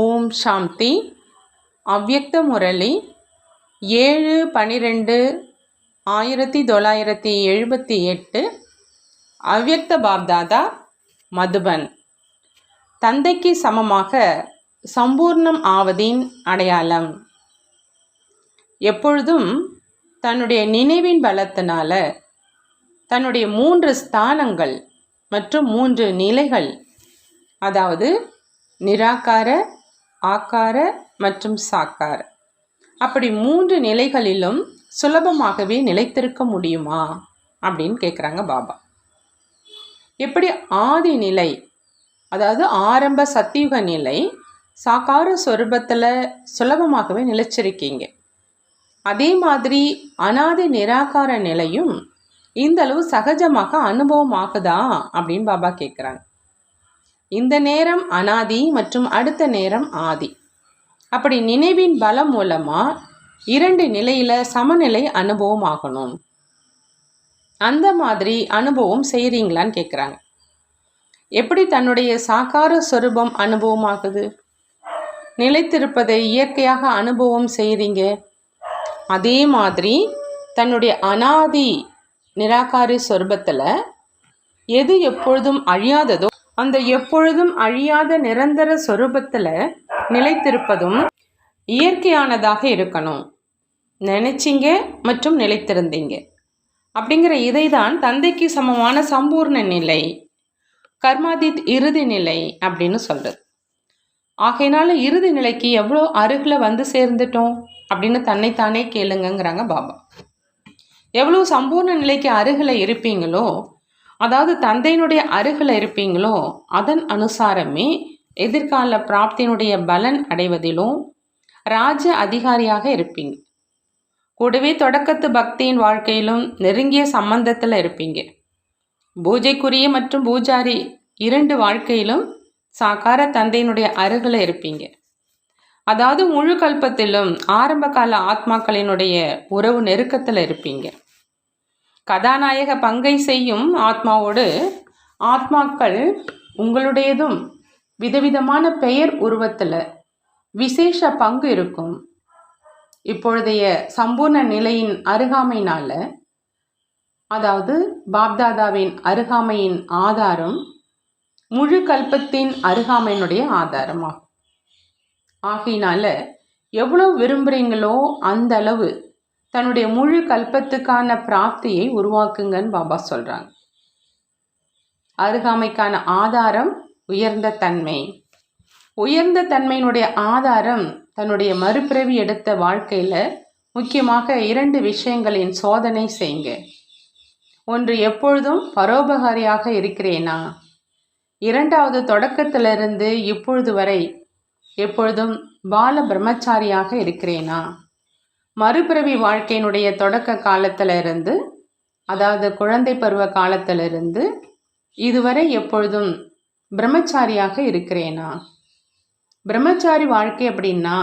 ஓம் சாந்தி. அவ்யக்த முரளி ஏழு பனிரெண்டு ஆயிரத்தி தொள்ளாயிரத்தி எழுபத்தி எட்டு அவ்யக்த பாப்தாதா மதுபன். தந்தைக்கு சமமாக சம்பூர்ணம் ஆவதின் அடையாளம். எப்பொழுதும் தன்னுடைய நினைவின் பலத்தினால தன்னுடைய மூன்று ஸ்தானங்கள் மற்றும் மூன்று நிலைகள் அதாவது நிராகார ஆக்கார மற்றும் சாக்கார. அப்படி மூன்று நிலைகளிலும் சுலபமாகவே நிலைத்திருக்க முடியுமா? அப்படின்னு கேட்குறாங்க பாபா. எப்படி ஆதி நிலை அதாவது ஆரம்ப சத்தியுக நிலை சாக்கார சொரூபத்தில் சுலபமாகவே நிலைச்சிருக்கீங்க. அதே மாதிரி அனாதி நிராகார நிலையும் இந்த அளவு சகஜமாக அனுபவம் ஆகுதா அப்படின்னு பாபா கேட்குறாங்க இந்த நேரம் அனாதி மற்றும் அடுத்த நேரம் ஆதி. அப்படி நினைவின் பலம் மூலமா இரண்டு நிலையில சமநிலை அனுபவம் ஆகணும். அந்த மாதிரி அனுபவம் செய்கிறீங்களான்னு கேட்குறாங்க எப்படி தன்னுடைய சாக்கார சொரூபம் அனுபவம் ஆகுது? நிலைத்திருப்பதை இயற்கையாக அனுபவம் செய்கிறீங்க அதே மாதிரி தன்னுடைய அனாதி நிராகாரி சொரூபத்தில் எது எப்பொழுதும் அழியாததோ அந்த எப்பொழுதும் அழியாத நிரந்தர சொரூபத்தில் நிலைத்திருப்பதும் இயற்கையானதாக இருக்கணும். நினைச்சிங்க மற்றும் நிலைத்திருந்தீங்க. அப்படிங்கிற இதை தான் தந்தைக்கு சமமான சம்பூர்ண நிலை கர்மாதித் இறுதி நிலை அப்படின்னு சொல்கிறது ஆகையினால இறுதி நிலைக்கு எவ்வளோ அருகில் வந்து சேர்ந்துட்டோம் அப்படின்னு தன்னைத்தானே கேளுங்கங்கிறாங்க பாபா. எவ்வளோ சம்பூர்ண நிலைக்கு அருகில் இருப்பீங்களோ அதாவது தந்தையினுடைய அருகில் இருப்பீங்களோ அதன் அனுசாரமே எதிர்கால பிராப்தியினுடைய பலன் அடைவதிலும் ராஜ அதிகாரியாக இருப்பீங்க. கூடவே தொடக்கத்து பக்தியின் வாழ்க்கையிலும் நெருங்கிய சம்பந்தத்தில் இருப்பீங்க. பூஜைக்குரிய மற்றும் பூஜாரி இரண்டு வாழ்க்கையிலும் சாக்கார தந்தையினுடைய அருகில் இருப்பீங்க. அதாவது முழு கல்பத்திலும் ஆரம்ப கால ஆத்மாக்களினுடைய உறவு நெருக்கத்தில் இருப்பீங்க. கதாநாயக பங்கை செய்யும் ஆத்மாவோடு ஆத்மாக்கள் உங்களுடையதும் விதவிதமான பெயர் உருவத்தில் விசேஷ பங்கு இருக்கும். இப்பொழுதைய சம்பூர்ண நிலையின் அருகாமையினால் அதாவது பாப்தாதாவின் அருகாமையின் ஆதாரம் முழு கல்பத்தின் அருகாமையினுடைய ஆதாரமாகும். ஆகையினால எவ்வளோ விரும்புகிறீங்களோ அந்த அளவு தன்னுடைய முழு கல்பத்துக்கான பிராப்தியை உருவாக்குங்கன்னு பாபா சொல்கிறாங்க அருகாமைக்கான ஆதாரம் உயர்ந்த தன்மை. உயர்ந்த தன்மையினுடைய ஆதாரம் தன்னுடைய மறுபிறவி எடுத்த வாழ்க்கையில் முக்கியமாக இரண்டு விஷயங்களின் சோதனை செய்யுங்க. ஒன்று எப்பொழுதும் பரோபகாரியாக இருக்கிறேனா? இரண்டாவது தொடக்கத்திலிருந்து இப்பொழுது வரை எப்பொழுதும் பால பிரம்மச்சாரியாக இருக்கிறேனா? மறுபிறவி வாழ்க்கையினுடைய தொடக்க காலத்தில் இருந்து அதாவது குழந்தை பருவ காலத்திலிருந்து இதுவரை எப்பொழுதும் பிரம்மச்சாரியாக இருக்கிறேனா? பிரம்மச்சாரி வாழ்க்கை அப்படின்னா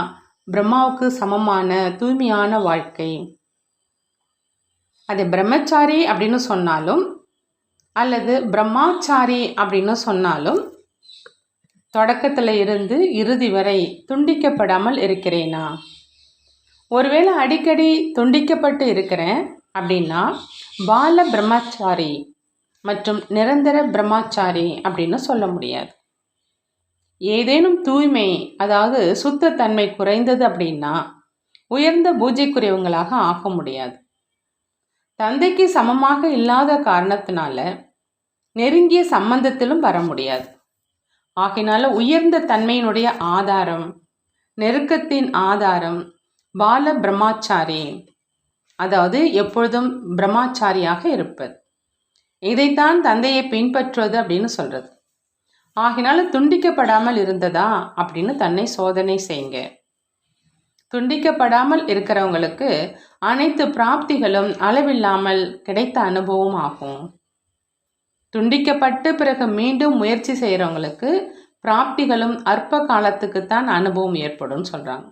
பிரம்மாவுக்கு சமமான தூய்மையான வாழ்க்கை. அது பிரம்மச்சாரி அப்படின்னு சொன்னாலும் அல்லது பிரம்மாச்சாரி அப்படின்னு சொன்னாலும் தொடக்கத்தில் இருந்து இறுதி வரை துண்டிக்கப்படாமல் இருக்கிறேனா? ஒருவேளை அடிக்கடி துண்டிக்கப்பட்டு இருக்கிறேன் அப்படின்னா பால பிரம்மச்சாரி மற்றும் நிரந்தர பிரம்மச்சாரி அப்படின்னு சொல்ல முடியாது. ஏதேனும் தூய்மை அதாவது சுத்தத்தன்மை குறைந்தது அப்படின்னா உயர்ந்த பூஜைக்குரியவங்களாக ஆக முடியாது. தந்தைக்கு சமமாக இல்லாத காரணத்தினால நெருங்கிய சம்பந்தத்திலும் வர முடியாது. ஆகினால உயர்ந்த தன்மையினுடைய ஆதாரம் நெருக்கத்தின் ஆதாரம் பால பிரம்மாச்சாரி அதாவது எப்பொழுதும் பிரம்மாச்சாரியாக இருப்பது. இதைத்தான் தந்தையை பின்பற்றுவது அப்படின்னு சொல்றது. ஆகினால துண்டிக்கப்படாமல் இருந்ததா அப்படின்னு தன்னை சோதனை செய்யுங்க. துண்டிக்கப்படாமல் இருக்கிறவங்களுக்கு அனைத்து பிராப்திகளும் அளவில்லாமல் கிடைத்த அனுபவம் ஆகும். துண்டிக்கப்பட்டு பிறகு மீண்டும் முயற்சி செய்கிறவங்களுக்கு பிராப்திகளும் அற்ப காலத்துக்குத்தான் அனுபவம் ஏற்படும் சொல்கிறாங்க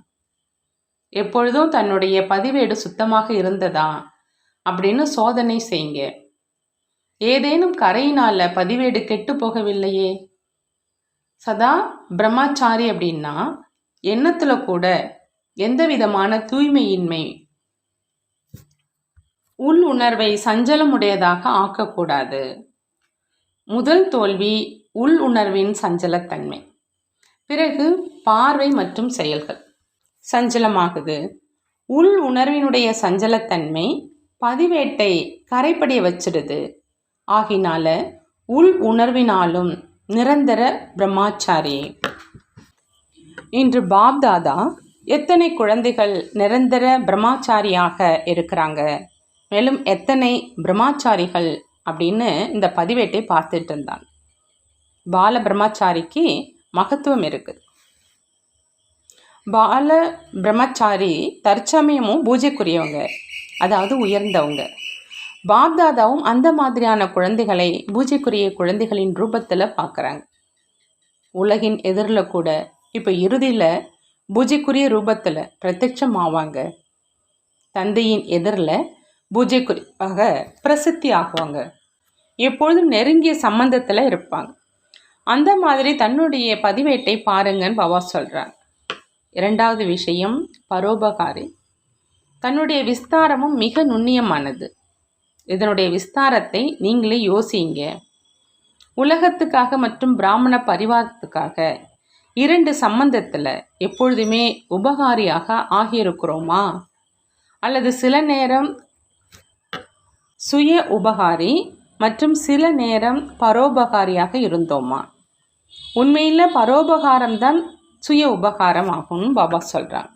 எப்பொழுதும் தன்னுடைய பதிவேடு சுத்தமாக இருந்ததா? அப்படின்னு சோதனை செய்யுங்க. ஏதேனும் கரையினால பதிவேடு கெட்டு போகவில்லையே? சதா பிரம்மாச்சாரி அப்படின்னா எண்ணத்தில் கூட எந்த விதமான தூய்மையின்மை உள் உணர்வை சஞ்சலமுடையதாக ஆக்கக்கூடாது. முதல் தோல்வி உள் உணர்வின் சஞ்சலத்தன்மை. பிறகு பார்வை மற்றும் செயல்கள். சஞ்சலமாகுது. உள் உணர்வினுடைய சஞ்சலத்தன்மை பதிவேட்டை கரைப்படிய வச்சிடுது. ஆகினால உள் உணர்வினாலும் நிரந்தர பிரம்மாச்சாரி. இன்று பாப்தாதா எத்தனை குழந்தைகள் நிரந்தர பிரம்மாச்சாரியாக இருக்கிறாங்க? மேலும் எத்தனை பிரம்மாச்சாரிகள் அப்படின்னு இந்த பதிவேட்டை பார்த்துட்டு இருந்தான் பால பிரம்மாச்சாரிக்கு மகத்துவம் இருக்குது. பால பிரம்மச்சாரி தற்சமயமும் பூஜைக்குரியவங்க அதாவது உயர்ந்தவங்க. பாப்தாதாவும் அந்த மாதிரியான குழந்தைகளை பூஜைக்குரிய குழந்தைகளின் ரூபத்தில் பார்க்குறாங்க உலகின் எதிரில் கூட இப்போ இறுதியில் பூஜைக்குரிய ரூபத்தில் பிரத்யட்சம் ஆவாங்க தந்தையின் எதிரில் பூஜைக்குறிப்பாக பிரசித்தி ஆகுவாங்க எப்பொழுதும் நெருங்கிய சம்பந்தத்தில் இருப்பாங்க. அந்த மாதிரி தன்னுடைய பதிவேட்டை பாருங்கன்னு பாபா சொல்கிறாங்க இரண்டாவது விஷயம் பரோபகாரி. தன்னுடைய விஸ்தாரமும் மிக நுண்ணியமானது. இதனுடைய விஸ்தாரத்தை நீங்களே யோசிங்க. உலகத்துக்காக மற்றும் பிராமண பரிவாரத்துக்காக இரண்டு சம்பந்தத்தில் எப்பொழுதுமே உபகாரியாக ஆகியிருக்கிறோமா? அல்லது சில நேரம் சுய உபகாரி மற்றும் சில நேரம் பரோபகாரியாக இருந்தோமா? உண்மையில் பரோபகாரம்தான் சுய உபகாரம் ஆகும்னு பாபா சொல்கிறான்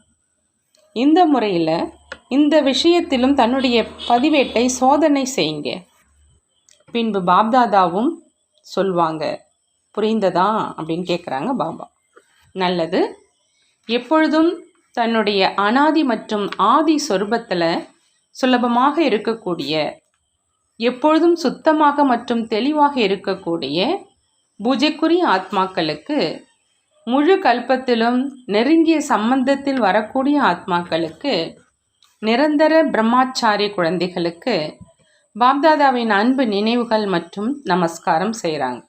இந்த முறையில் இந்த விஷயத்திலும் தன்னுடைய பதிவேட்டை சோதனை செய்யுங்க. பின்பு பாப்தாதாவும் சொல்வாங்க புரிந்ததா? அப்படின்னு கேட்குறாங்க பாபா. நல்லது. எப்பொழுதும் தன்னுடைய அனாதி மற்றும் ஆதி சொரூபத்தில் சுலபமாக இருக்கக்கூடிய எப்பொழுதும் சுத்தமாக மற்றும் தெளிவாக இருக்கக்கூடிய பூஜைக்குரிய ஆத்மாக்களுக்கு முழு கல்பத்திலும் நெருங்கிய சம்பந்தத்தில் வரக்கூடிய ஆத்மாக்களுக்கு நிரந்தர பிரம்மாச்சாரிய குழந்தைகளுக்கு பாப்தாதாவின் அன்பு நினைவுகள் மற்றும் நமஸ்காரம் செய்கிறாங்க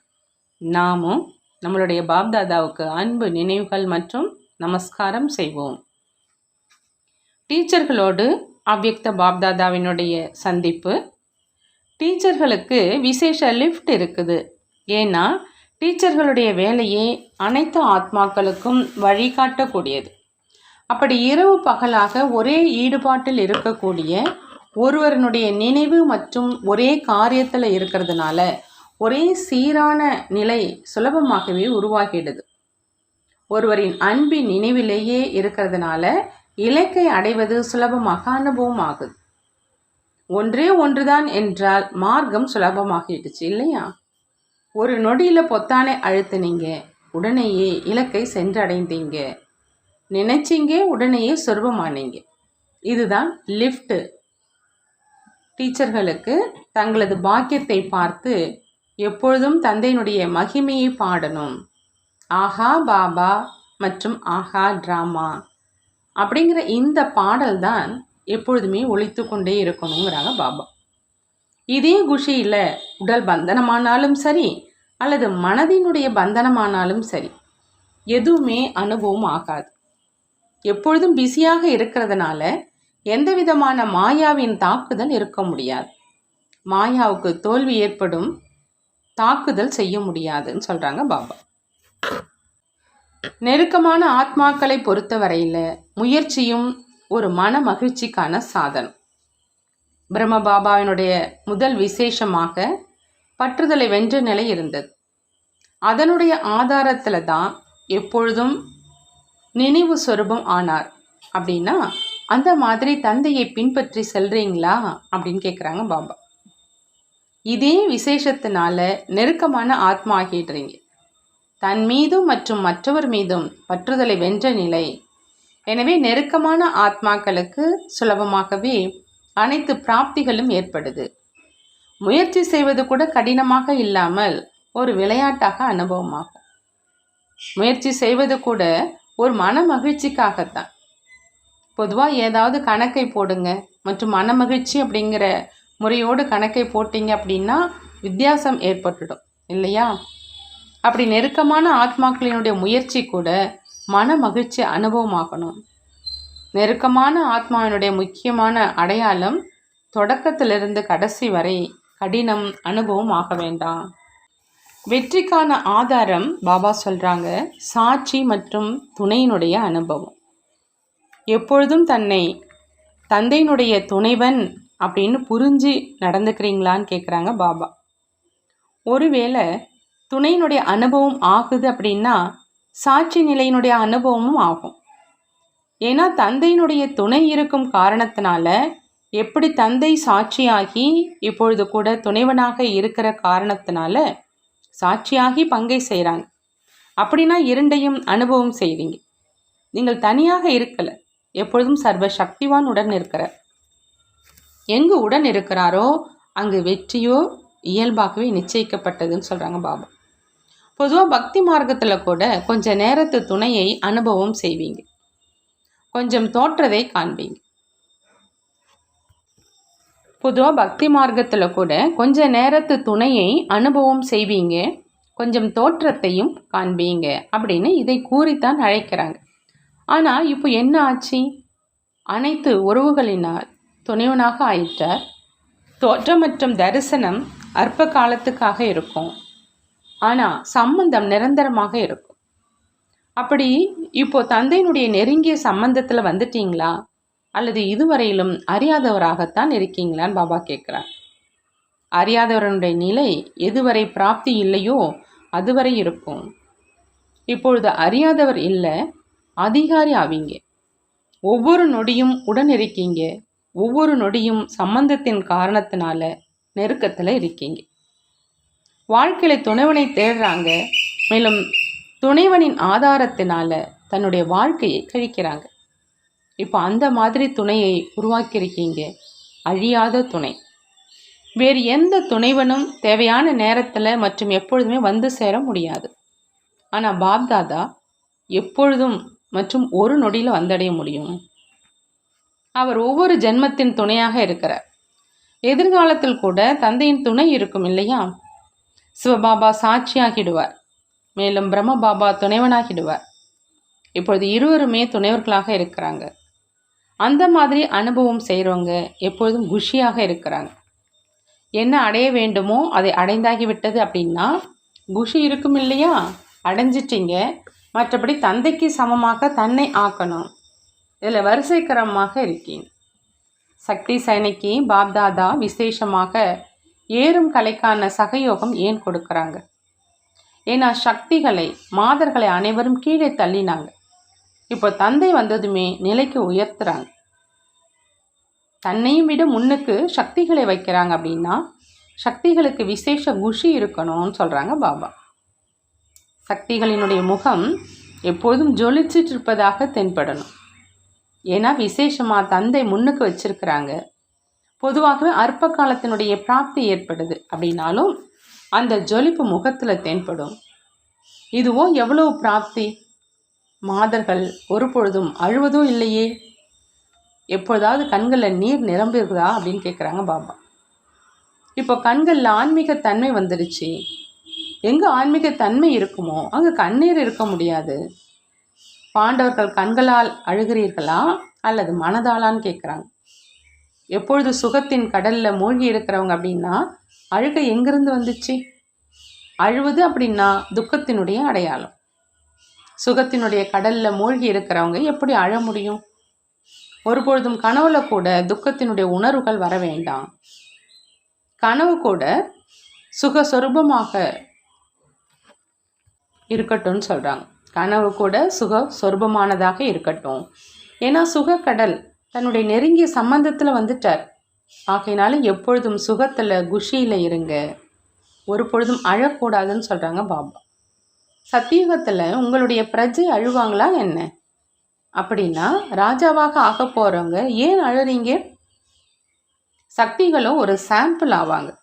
நாமும் நம்மளுடைய பாப்தாதாவுக்கு அன்பு நினைவுகள் மற்றும் நமஸ்காரம் செய்வோம். டீச்சர்களோடு அவ்யக்த பாப்தாதாவினுடைய சந்திப்பு. டீச்சர்களுக்கு விசேஷ லிஃப்ட் இருக்குது. ஏன்னா டீச்சர்களுடைய வேலையே அனைத்து ஆத்மாக்களுக்கும் வழிகாட்டக்கூடியது. அப்படி இரவு பகலாக ஒரே ஈடுபாட்டில் இருக்கக்கூடிய ஒருவரனுடைய நினைவு மற்றும் ஒரே காரியத்தில் இருக்கிறதுனால ஒரே சீரான நிலை சுலபமாகவே உருவாகிடுது. ஒருவரின் அன்பின் நினைவிலேயே இருக்கிறதுனால இலக்கை அடைவது சுலபமாக அனுபவம் ஆகுது. ஒன்றே ஒன்றுதான் என்றால் மார்க்கம் சுலபமாகிடுச்சு இல்லையா? ஒரு நொடியில் பொத்தானை அழுத்துனீங்க உடனேயே இலக்கை சென்றடைந்தீங்க. நினைச்சிங்க உடனேயே சொர்பமானீங்க இதுதான் லிஃப்ட்டு டீச்சர்களுக்கு தங்களது பாக்கியத்தை பார்த்து எப்பொழுதும் தந்தையினுடைய மகிமையை பாடணும். ஆஹா பாபா மற்றும் ஆஹா ட்ராமா அப்படிங்கிற இந்த பாடல் தான் எப்பொழுதுமே ஒழித்து கொண்டே இருக்கணுங்கிறாங்க பாபா. இதே குஷியில் உடல் பந்தனமானாலும் சரி அல்லது மனதினுடைய பந்தனமானாலும் சரி எதுவுமே அனுபவம் ஆகாது. எப்பொழுதும் பிஸியாக இருக்கிறதுனால எந்த விதமான மாயாவின் தாக்குதல் இருக்க முடியாது. மாயாவுக்கு தோல்வி ஏற்படும் தாக்குதல் செய்ய முடியாதுன்னு சொல்கிறாங்க பாபா. நெருக்கமான ஆத்மாக்களை பொறுத்தவரையில் முயற்சியும் ஒரு மன மகிழ்ச்சிக்கான சாதனம். பிரம்ம பாபாவினுடைய முதல் விசேஷமாக பற்றுதலை வென்ற நிலை இருந்தது. அதனுடைய ஆதாரத்தில் தான் எப்பொழுதும் நினைவு சொரூபம் ஆனார். அப்படின்னா அந்த மாதிரி தந்தையை பின்பற்றி செல்றீங்களா? அப்படின்னு கேட்குறாங்க பாபா. இதே விசேஷத்தினால நெருக்கமான ஆத்மா ஆகிடுறீங்க. தன் மீதும் மற்றும் மற்றவர் மீதும் பற்றுதலை வென்ற நிலை. எனவே நெருக்கமான ஆத்மாக்களுக்கு சுலபமாகவே அனைத்து பிராப்திகளும் ஏற்படுது. முயற்சி செய்வது கூட கடினமாக இல்லாமல் ஒரு விளையாட்டாக அனுபவமாகும். முயற்சி செய்வது கூட ஒரு மன மகிழ்ச்சிக்காகத்தான். பொதுவாக ஏதாவது கணக்கை போடுங்க. மற்றும் மன மகிழ்ச்சி அப்படிங்கிற முறையோடு கணக்கை போட்டிங்க அப்படின்னா வித்தியாசம் ஏற்பட்டுடும். இல்லையா? அப்படி நெருக்கமான ஆத்மாக்களினுடைய முயற்சி கூட மன மகிழ்ச்சி அனுபவமாகணும். நெருக்கமான ஆத்மாவினுடைய முக்கியமான அடையாளம் தொடக்கத்திலிருந்து கடைசி வரை கடினம் அனுபவம் ஆக வேண்டாம். வெற்றிக்கான ஆதாரம் பாபா சொல்கிறாங்க சாட்சி மற்றும் துணையினுடைய அனுபவம். எப்பொழுதும் தன்னை தந்தையினுடைய துணைவன் அப்படின்னு புரிஞ்சு நடந்துக்கிறீங்களான்னு கேட்குறாங்க பாபா. ஒருவேளை துணையினுடைய அனுபவம் ஆகுது அப்படின்னா சாட்சி நிலையினுடைய அனுபவமும் ஆகும். ஏன்னா தந்தையினுடைய துணை இருக்கும் காரணத்தினால எப்படி தந்தை சாட்சியாகி இப்பொழுது கூட துணைவனாக இருக்கிற காரணத்தினால சாட்சியாகி பங்கை செய்கிறாங்க அப்படின்னா இரண்டையும் அனுபவம் செய்வீங்க. நீங்கள் தனியாக இருக்கலை எப்பொழுதும் சர்வ சக்திவான் உடன் இருக்கிற எங்கு உடன் இருக்கிறாரோ அங்கு வெற்றியோ இயல்பாகவே நிச்சயிக்கப்பட்டதுன்னு சொல்கிறாங்க பாபா. பொதுவாக பக்தி மார்க்கத்தில் கூட கொஞ்ச நேரத்து துணையை அனுபவம் செய்வீங்க. கொஞ்சம் தோற்றதை காண்பீங்க. பொதுவாக பக்தி மார்க்கத்தில் கூட கொஞ்ச நேரத்து துணையை அனுபவம் செய்வீங்க கொஞ்சம் தோற்றத்தையும் காண்பீங்க அப்படின்னு இதை கூறித்தான் அழைக்கிறாங்க. ஆனால் இப்போ என்ன ஆச்சு? அனைத்து உறவுகளினால் துணைவனாக ஆயிட்டார் தோற்றம் மற்றும் தரிசனம் அற்ப காலத்துக்காக இருக்கும். ஆனால் சம்பந்தம் நிரந்தரமாக இருக்கும். அப்படி இப்போ தந்தையினுடைய நெருங்கிய சம்பந்தத்தில் வந்துட்டீங்களா? அல்லது இதுவரையிலும் அறியாதவராகத்தான் இருக்கீங்களான்னு பாபா கேட்குறார் அறியாதவரனுடைய நிலை எதுவரை பிராப்தி இல்லையோ அதுவரை இருக்கும். இப்பொழுது அறியாதவர் இல்லை அதிகாரி ஆவீங்க. ஒவ்வொரு நொடியும் உடன் இருக்கீங்க. ஒவ்வொரு நொடியும் சம்பந்தத்தின் காரணத்தினால நெருக்கத்தில் இருக்கீங்க. வாழ்க்கையில் துணைவனை தேடுறாங்க. மேலும் துணைவனின் ஆதாரத்தினால தன்னுடைய வாழ்க்கையை கழிக்கிறாங்க. இப்போ அந்த மாதிரி துணையை உருவாக்கியிருக்கீங்க. அழியாத துணை. வேறு எந்த துணைவனும் தேவையான நேரத்தில் மற்றும் எப்பொழுதுமே வந்து சேர முடியாது. ஆனால் பாப்தாதா எப்பொழுதும் மற்றும் ஒரு நொடியில் வந்தடைய முடியும். அவர் ஒவ்வொரு ஜென்மத்தின் துணையாக இருக்கிறார். எதிர்காலத்தில் கூட தந்தையின் துணை இருக்கும் இல்லையா? சிவபாபா சாட்சியாகிடுவார். மேலும் பிரம்ம பாபா துணைவனாகிடுவார். இப்பொழுது இருவருமே துணைவர்களாக இருக்கிறாங்க. அந்த மாதிரி அனுபவம் செய்கிறவங்க எப்பொழுதும் குஷியாக இருக்கிறாங்க. என்ன அடைய வேண்டுமோ அதை அடைந்தாகி விட்டது அப்படின்னா குஷி இருக்கும் இல்லையா? அடைஞ்சிட்டிங்க. மற்றபடி தந்தைக்கு சமமாக தன்னை ஆக்கணும். இதில் வரிசைக்கரமாக இருக்கீங்க சக்தி சைனிக்கு பாப்தாதா விசேஷமாக ஏறும் கலைக்கான சகயோகம் ஏன் கொடுக்குறாங்க? ஏன்னா சக்திகளை மாதர்களை அனைவரும் கீழே தள்ளினாங்க. இப்போ தந்தை வந்ததுமே நிலைக்கு உயர்த்துறாங்க. தன்னையும் விட முன்னுக்கு சக்திகளை வைக்கிறாங்க அப்படின்னா சக்திகளுக்கு விசேஷ குஷி இருக்கணும்னு சொல்கிறாங்க பாபா. சக்திகளினுடைய முகம் எப்போதும் ஜொலிச்சிட்டு இருப்பதாக தென்படணும். ஏன்னா விசேஷமாக தந்தை முன்னுக்கு வச்சிருக்கிறாங்க. பொதுவாகவே அற்ப காலத்தினுடைய பிராப்தி ஏற்படுது. அப்படின்னாலும் அந்த ஜொலிப்பு முகத்தில் தென்படும். இதுவோ எவ்வளவு பிராப்தி? மாதர்கள் ஒரு பொழுதும் அழுவதும் இல்லையே. எப்பொழுதாவது கண்களில் நீர் நிரம்பியிருக்குதா அப்படின்னு கேட்குறாங்க பாபா. இப்போ கண்களில் ஆன்மீகத்தன்மை வந்துடுச்சு எங்கே ஆன்மீகத்தன்மை இருக்குமோ அங்கே கண்ணீர் இருக்க முடியாது. பாண்டவர்கள் கண்களால் அழுகிறீர்களா அல்லது மனதாலான்னு கேட்குறாங்க எப்பொழுது சுகத்தின் கடலில் மூழ்கி இருக்கிறவங்க அப்படின்னா அழுகை எங்கிருந்து வந்துச்சு? அழுவது அப்படின்னா துக்கத்தினுடைய அடையாளம். சுகத்தினுடைய கடலில் மூழ்கி இருக்கிறவங்க எப்படி அழ முடியும்? ஒருபொழுதும் கனவுல கூட துக்கத்தினுடைய உணர்வுகள் வர வேண்டாம். கனவு கூட சுகஸ்வரூபமாக இருக்கட்டும்னு சொல்கிறாங்க கனவு கூட சுக சொருபமானதாக இருக்கட்டும். ஏன்னா சுகக்கடல் தன்னுடைய நெருங்கிய சம்பந்தத்தில் வந்துட்டார். ஆகையினால எப்பொழுதும் சுகத்தில் குஷியில் இருங்க. ஒரு பொழுதும் அழக்கூடாதுன்னு சொல்கிறாங்க பாபா. சத்தியுகத்தில் உங்களுடைய பிரஜை அழுவாங்களா என்ன? அப்படின்னா ராஜாவாக ஆக போகிறவங்க ஏன் அழுறீங்க? சக்திகளும் ஒரு சாம்பிள் ஆவாங்க.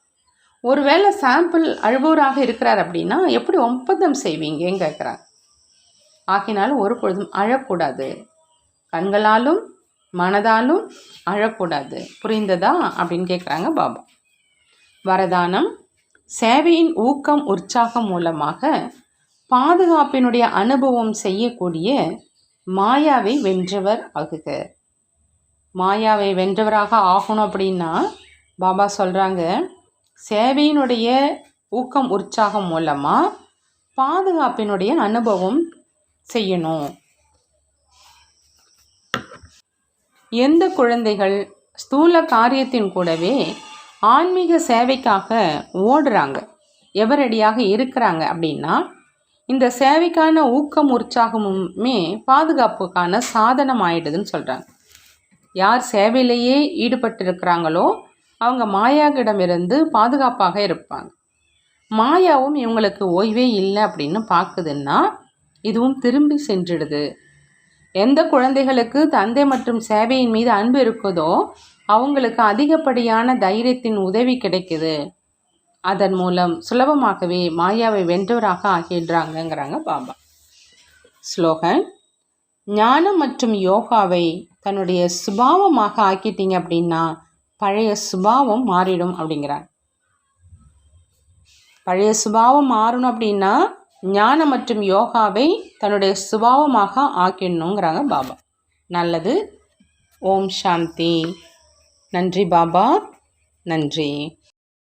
ஒருவேளை சாம்பிள் அழுபவராக இருக்கிறார் அப்படின்னா எப்படி ஒப்பந்தம் செய்வீங்கன்னு கேட்குறாங்க ஆகினாலும் ஒரு பொழுதும் அழக்கூடாது. கண்களாலும் மனதாலும் அழக்கூடாது புரிந்ததா? அப்படின்னு கேட்குறாங்க பாபா. வரதானம் சேவையின் ஊக்கம் உற்சாகம் மூலமாக பாதுகாப்பினுடைய அனுபவம் செய்யக்கூடிய மாயாவை வென்றவர் ஆகுக. மாயாவை வென்றவராக ஆகணும் அப்படின்னா பாபா சொல்கிறாங்க சேவையினுடைய ஊக்கம் உற்சாகம் மூலமாக பாதுகாப்பினுடைய அனுபவம் செய்யணும். எந்த குழந்தைகள் ஸ்தூல காரியத்தின் கூடவே ஆன்மீக சேவைக்காக ஓடுறாங்க? எவரடியாக இருக்கிறாங்க அப்படின்னா இந்த சேவைக்கான ஊக்கம் உற்சாகமுமே பாதுகாப்புக்கான சாதனம் ஆயிடுதுன்னு சொல்கிறாங்க யார் சேவையிலேயே ஈடுபட்டிருக்கிறாங்களோ அவங்க மாயாவிடமிருந்து பாதுகாப்பாக இருப்பாங்க. மாயாவும் இவங்களுக்கு ஓய்வே இல்லை அப்படின்னு பார்க்குதுன்னா இதுவும் திரும்பி சென்றுடுது. எந்த குழந்தைகளுக்கு தந்தை மற்றும் சேவையின் மீது அன்பு இருக்குதோ அவங்களுக்கு அதிகப்படியான தைரியத்தின் உதவி கிடைக்குது. அதன் மூலம் சுலபமாகவே மாயாவை வென்றவராக ஆகிடுறாங்கங்கிறாங்க பாபா. ஸ்லோகன் ஞானம் மற்றும் யோகாவை தன்னுடைய சுபாவமாக ஆக்கிட்டீங்க அப்படின்னா பழைய சுபாவம் மாறிடும் அப்படிங்கிறார். பழைய சுபாவம் மாறணும் அப்படின்னா ஞானம் மற்றும் யோகாவை தன்னுடைய சுபாவமாக ஆக்கிடணுங்கிறாங்க பாபா. நல்லது. ஓம் சாந்தி. நன்றி பாபா. நன்றி.